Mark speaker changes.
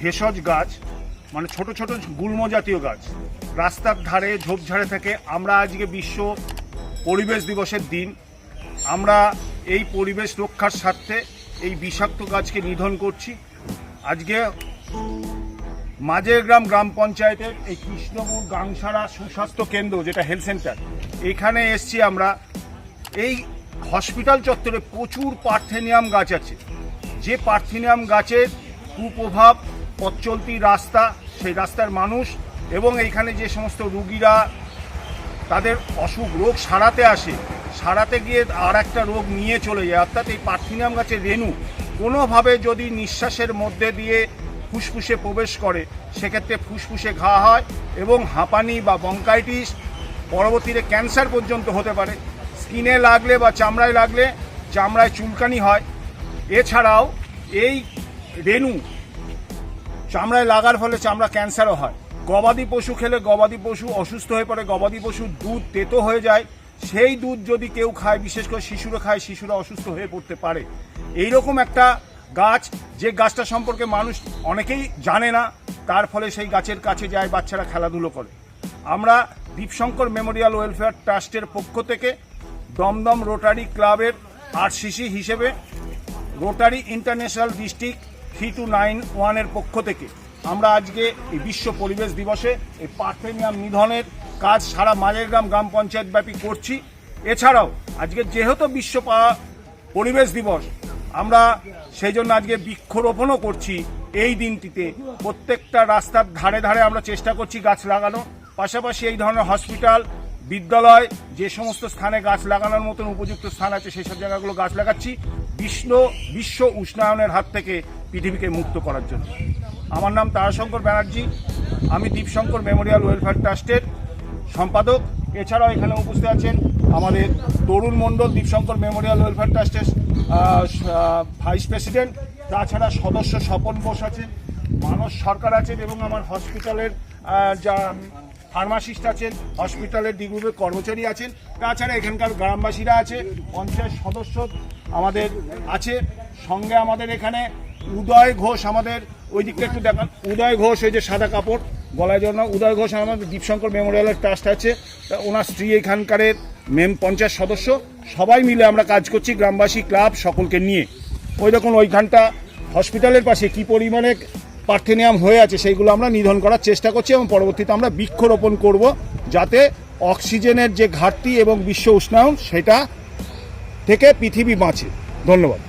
Speaker 1: ভেষজ গাছ মানে ছোট ছোট গুল্ম জাতীয় গাছ। রাস্তার ধারে, ঝোপঝাড়ে থাকে আমরা আজকে বিশ্ব পরিবেশ দিবসের দিন। আমরা এই পরিবেশ রক্ষার স্বার্থে এই বিষাক্ত গাছকে নিধন করছি। আজকে মাঝের গ্রাম গ্রাম পঞ্চায়েতের এই কৃষ্ণপুর গাংসারা সুস্বাস্থ্য কেন্দ্র, যেটা হেলথ সেন্টার এখানে এসছি আমরা। এই হসপিটাল চত্বরে প্রচুর পার্থেনিয়াম গাছ আছে। যে পার্থেনিয়াম গাছের কুপ্রভাব পথ চলতি রাস্তা, সেই রাস্তার মানুষ এবং এইখানে যে সমস্ত রুগীরা তাদের অসুখ রোগ সারাতে আসে, সারাতে গিয়ে আর একটা রোগ নিয়ে চলে যায়। অর্থাৎ এই পার্থিনিয়াম গাছের রেণু কোনোভাবে যদি নিঃশ্বাসের মধ্যে দিয়ে ফুসফুসে প্রবেশ করে, সেক্ষেত্রে ফুসফুসে ঘা হয় এবং হাঁপানি বা বঙ্কাইটিস পরবর্তীতে ক্যান্সার পর্যন্ত হতে পারে। স্কিনে লাগলে বা চামড়ায় লাগলে চামড়ায় চুলকানি হয়। এছাড়াও এই রেণু চামড়ায় লাগার ফলে চামড়া ক্যান্সারও হয়। গবাদি পশু খেলে গবাদি পশু অসুস্থ হয়ে পড়ে, গবাদি পশুর দুধ তেতো হয়ে যায়। সেই দুধ যদি কেউ খায়, বিশেষ করে শিশুরা খায়, শিশুরা অসুস্থ হয়ে পড়তে পারে। এই রকম একটা গাছ, যে গাছটা সম্পর্কে মানুষ অনেকেই জানে না, তার ফলে সেই গাছের কাছে যায়, বাচ্চারা খেলাধুলো করে। আমরা দীপশঙ্কর মেমোরিয়াল ওয়েলফেয়ার ট্রাস্টের পক্ষ থেকে দমদম রোটারি ক্লাবের আরসিসি হিসেবে Rotary International District three two nine ওয়ানের পক্ষ থেকে আমরা আজকে এই বিশ্ব পরিবেশ দিবসে এই পার্থেনিয়াম নিধনের কাজ সারা মাঝেরগ্রাম গ্রাম পঞ্চায়েত ব্যাপী করছি। এছাড়াও আজকে যেহেতু বিশ্ব পরিবেশ দিবস, আমরা সেই জন্য আজকে বৃক্ষরোপণও করছি এই দিনটিতে। প্রত্যেকটা রাস্তার ধারে ধারে আমরা চেষ্টা করছি গাছ লাগানো পাশাপাশি এই ধরনের হসপিটাল, বিদ্যালয়, যে সমস্ত স্থানে গাছ লাগানোর মতন উপযুক্ত স্থান আছে, সেই সব জায়গাগুলো গাছ লাগাচ্ছি। বিশ্ব বিশ্ব উষ্ণায়নের হাত থেকে পৃথিবীকে মুক্ত করার জন্য। আমার নাম তারাশঙ্কর ব্যানার্জি। আমি দীপশঙ্কর মেমোরিয়াল ওয়েলফেয়ার ট্রাস্টের সম্পাদক। এছাড়াও এখানে উপস্থিত আছেন আমাদের তরুণ মণ্ডল দীপশঙ্কর মেমোরিয়াল ওয়েলফেয়ার ট্রাস্টের ভাইস প্রেসিডেন্ট। তাছাড়া সদস্য স্বপন বোস আছেন, মানস সরকার আছেন এবং আমার হসপিটালের যা ফার্মাসিস্ট আছেন, হসপিটালের ডি গ্রুপের কর্মচারী আছেন, তাছাড়া এখানকার গ্রামবাসীরা আছে, পঞ্চায়েত সদস্য আমাদের আছে। সঙ্গে আমাদের এখানে উদয় ঘোষ আমাদের, ওই দিকটা একটু দেখান। উদয় ঘোষ ওই যে সাদা কাপড়, গলায় জন্য উদয় ঘোষ আমাদের দীপশঙ্কর মেমোরিয়ালের ট্রাস্ট আছে। তা ওনার স্ত্রী এখানকারের মেম পঞ্চায়েত সদস্য। সবাই মিলে আমরা কাজ করছি গ্রামবাসী ক্লাব সকলকে নিয়ে। ওই দেখুন ওইখানটা হসপিটালের পাশে কি পরিমাণে পার্থেনিয়াম হয়ে আছে, সেইগুলো আমরা নিধন করার চেষ্টা করছি এবং পরবর্তীতে আমরা বৃক্ষরোপণ করব যাতে অক্সিজেনের যে ঘাটতি এবং বিশ্ব উষ্ণায়ন, সেটা থেকে পৃথিবী বাঁচে। ধন্যবাদ।